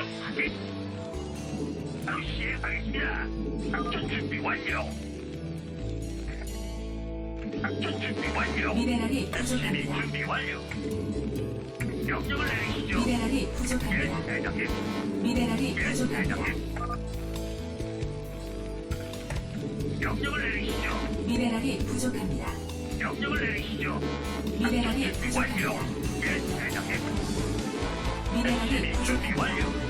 명령 확인. 바로 시행하겠습니다. 작전 준비 완료. 작전 준비 완료. 미네랄이 SCB 부족합니다. 준비 완료. 명령을 내리시죠. 미네랄이 예, 부족합니다. 대장님. 미네랄이 예, 부족합니다. 대장님. 명령을 내리시죠. 미네랄이 부족합니다. 명령을 내리시죠. 미네랄이 준비 완료. 부족합니다. 예, 대장님. 미네랄이 준비 부족합니다. 완료.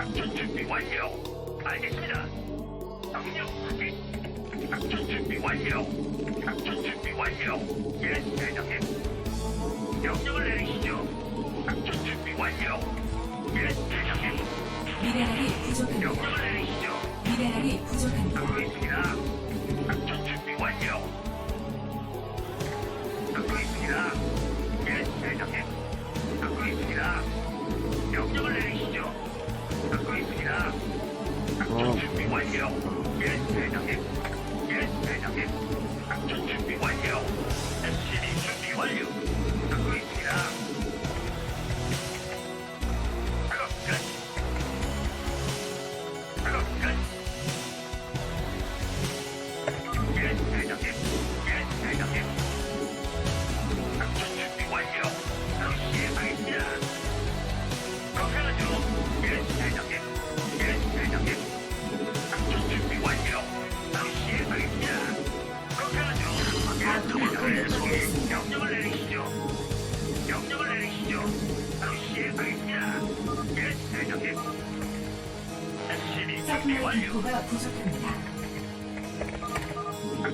작전 준비 완료. 알겠습니다. 명령 확인. 작전 준비 완료. 작전 준비 완료. 예, 대장님. 명령을 내리시죠. 작전 준비 완료. 예, 대장님. 미네랄이 부족합니다. 명령을 내리시죠. 미네랄이 부족합니다. 듣고 있습니다.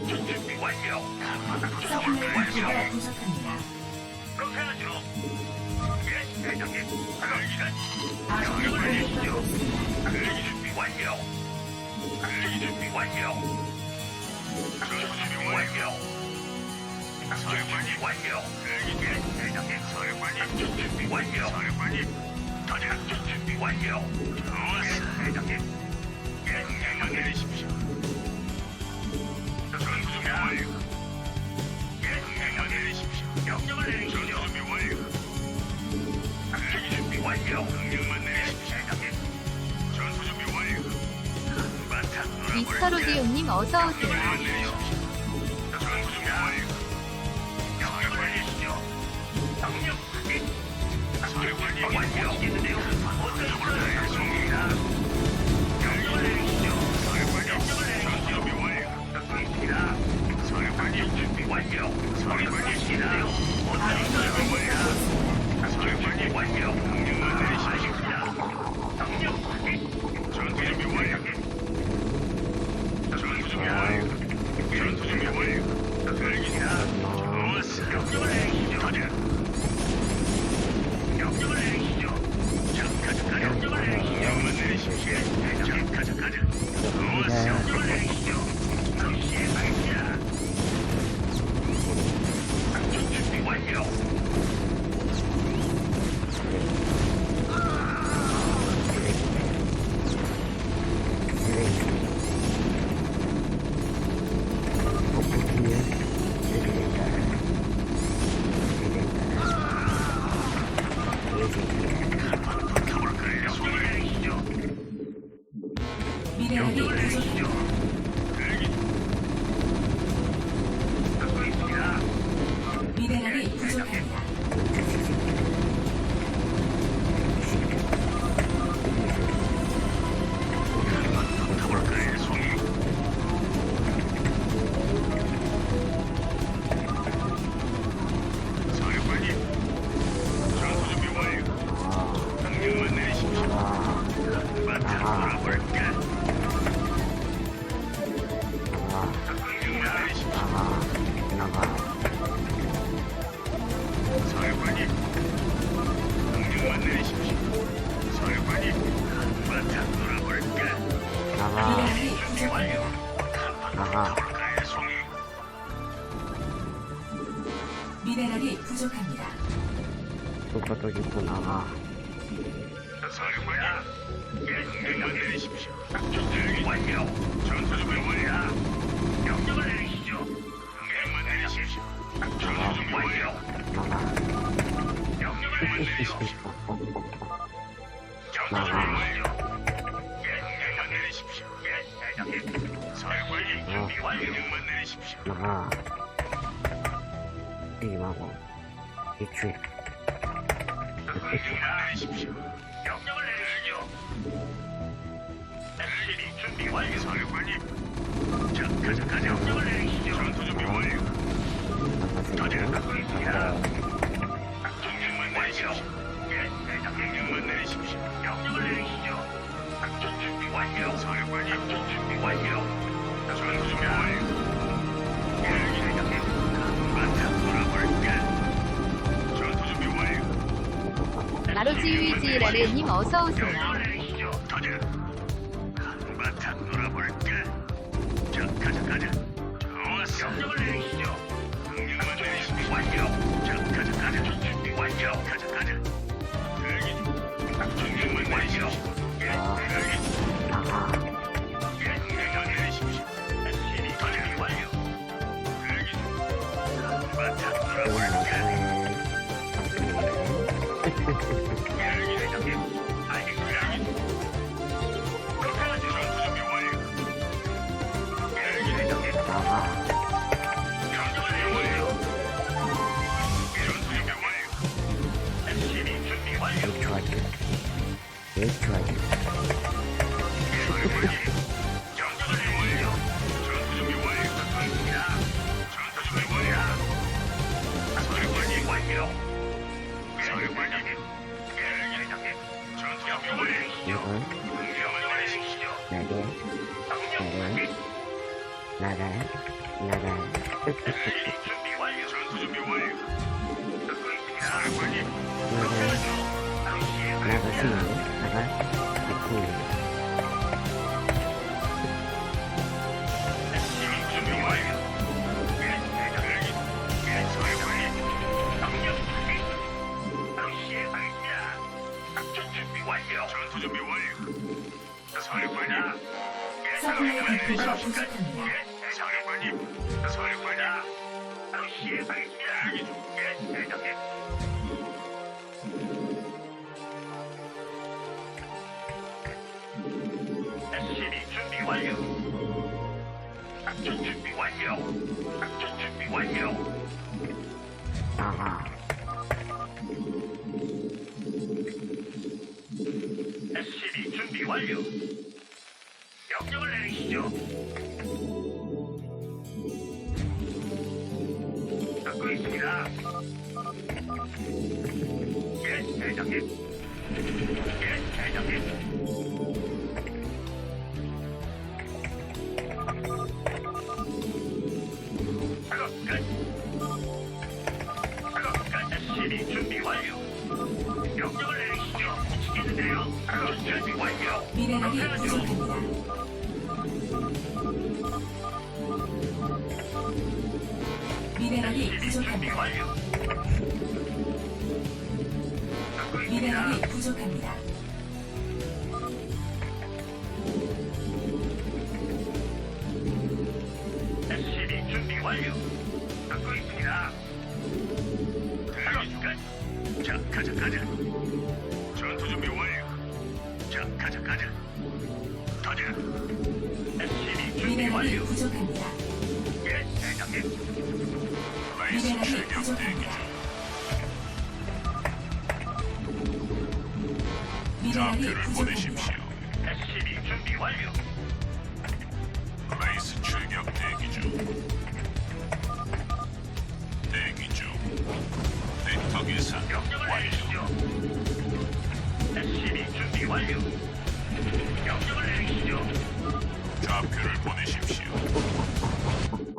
준비 완료. 서플라이 디포가. 부족합니다. 그렇게 하죠. 예, 대장님. 알겠습니다. 아군이 명령을 내리시죠. 공격받고 있습니다. 작전 준비 완료. 작전 준비 완료. 작전 준비 완료. 준비 완료. 예, 대장님. 작전 준비 완료. 작전 준비 완료. 예, 대장님. 예, 대장님. 내리십시오. 작전 준비 완료. 예, 대장님. 내리십시오. 명령을 내리시죠. 준비 완료. 작전 준비 완료. 명령만 내리십시오. 대장님. 전투 준비 완료. 한바탕 놀아볼까요? 미스터 로디오님 어서 오세요. 명령만 내리십시오. 전투 준비 완료. 명령을 내리시죠. 명령 확인. 작전 준비 완료. 미래하게 부족합니다. 그것도 있구나. 사령관님, 예, 명령 내리십시오. 작전 준비 완료. 전투 준비 완료. 명령을 내리시죠. 명령만 내리십시오. 작전 준비 완료. 명령을 내리십시오. 전투 준비 완료. 예, 명령만 내리십시오. 예. 사령관님 준비 완료. 명령만 내리십시오. 이기하고 이취. 내리십시오. 명령을 내리시죠. SCB 준비 완료. 사령관님. 자, 가자, 가자. 명령을 내리시죠. 전투 준비 완료. 나가세요. 나가. 작전명만 내리십시오. 마로지유이지라레님 어서오세요. 대기 중. 한바탕 놀아볼까? 예, 완료시죠. 이건. 나게. 듣고 있습니다. 사령관님. 나가. 바로 나가 시행하겠습니다. 신호. 나가. 있고. SCV 준비 완료. 예, 대장님. 예, 사령관님. 명령 확인. 바로 시행하겠습니다. 작전 준비 완료. 전투 준비 완료. 사령관님. 예, 서플라이 사령관님. 디포가 부족합니다. 예, 사령관님. 사령관님. 바로 시행하겠습니다. 예, 대장님. 완료. 작전 준비 완료. 작전 준비 완료. SCV 완료. 완료. 미네랄이. 부족합니다. 미네랄이 부족합니다. 가자. 전투 준비 완료. 자, 가자, 가자. 가자. SCV 준비 미네랄이 완료. 부족합니다. 예, 대장님. 미네랄이 부족합니다. 미네랄이 부족합니다. SCV 준비 완료. 라이스 출격 대기 중. 대기 중. 벡터 계산 명령을. 내리시죠. SCV 준비 완료. 명령을 내리시죠. 좌표를 보내십시오.